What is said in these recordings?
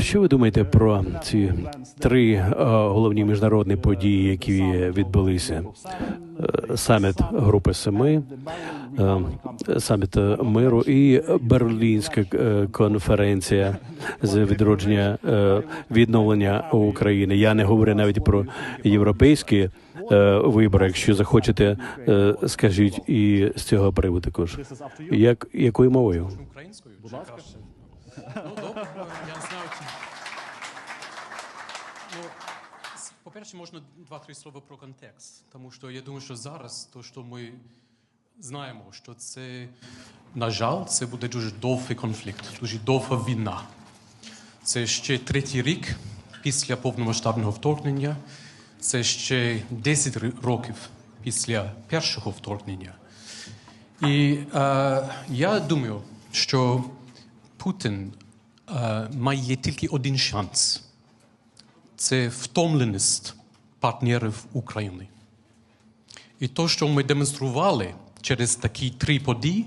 Що ви думаєте про ці три е, головні міжнародні події, які відбулися? Е, Саміт Групи Семи, е, саміт миру і Берлінська конференція з відродження відновлення України. Я не говорю навіть про європейські вибори. Якщо захочете, скажіть і з цього приводу також. Як якою мовою? Ну, добре, я знаю. Ну, по-перше, можна два-три слова про контекст. Тому що я думаю, що зараз, то, що ми знаємо, що це, на жаль, це буде дуже довгий конфлікт, дуже довга війна. Це ще третій рік після повномасштабного вторгнення, це ще 10 років після першого вторгнення. І е, я думаю, що Путін е, має тільки один шанс це втомленість партнерів України. І те, що ми демонстрували через такі три події,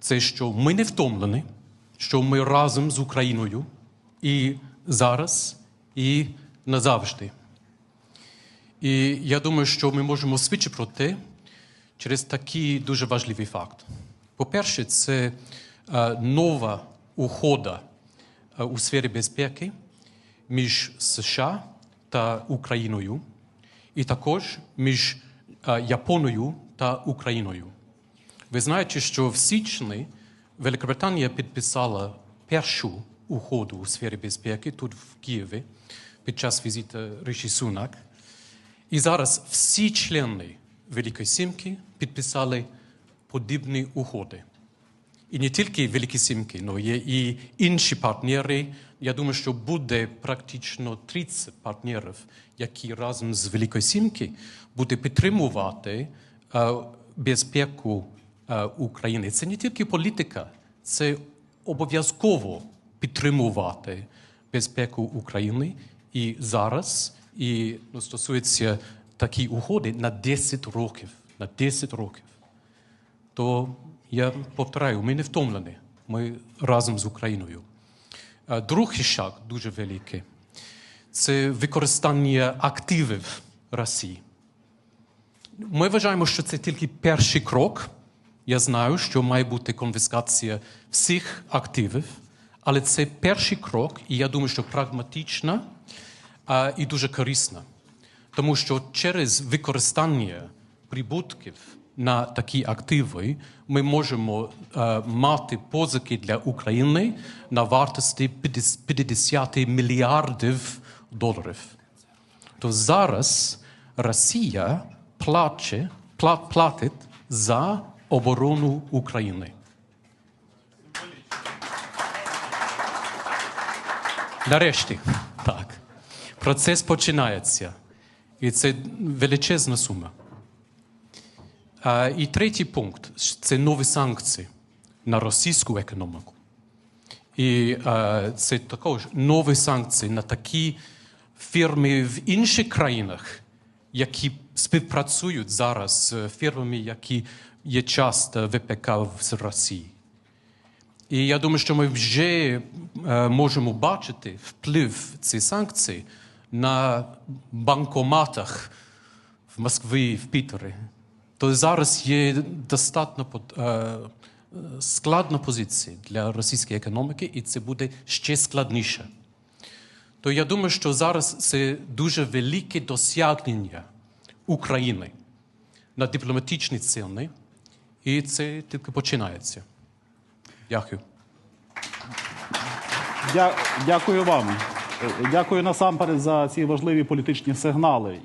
це що ми не втомлені, що ми разом з Україною і зараз, і назавжди. І я думаю, що ми можемо свідчити про те через такий дуже важливий факт. По-перше, це е, нова угода е, у сфері безпеки між США та Україною, і також між е, Японією та Україною. Ви знаєте, що в січні Великобританія підписала першу угоду у сфері безпеки тут в Києві під час візиту Риші Сунак. І зараз всі члени Великої Сімки підписали подібні угоди. І не тільки Великі Сімки, але є і інші партнери. Я думаю, що буде практично 30 партнерів, які разом з Великої Сімки будуть підтримувати е, безпеку е, України. Це не тільки політика, це обов'язково підтримувати безпеку України і зараз, і ну, стосується такі угоди на 10 років. На 10 років то я повторяю, ми не втомлені. Ми разом з Україною. Е, Другий шаг дуже великий це використання активів Росії. Ми вважаємо, що це тільки перший крок. Я знаю, що має бути конфіскація всіх активів, але це перший крок, і я думаю, що прагматична і дуже корисна. Тому що через використання прибутків на такі активи ми можемо е, мати позики для України на вартості 50 мільярдів доларів. То зараз Росія плаче, пла- платить за оборону України. Нарешті, так. Процес починається. І це величезна сума. І третій пункт це нові санкції на російську економіку. І це також нові санкції на такі фірми в інших країнах, які співпрацюють зараз з фірмами, які є часто ВПК з Росії. І я думаю, що ми вже е, можемо бачити вплив цих санкцій на банкоматах в Москві, в Пітері. То зараз є достатньо е, складна позиція для російської економіки, і це буде ще складніше. То я думаю, що зараз це дуже велике досягнення України на дипломатичній сцені, і це тільки починається. Дякую. Дя- Дякую вам. Дякую насамперед за ці важливі політичні сигнали.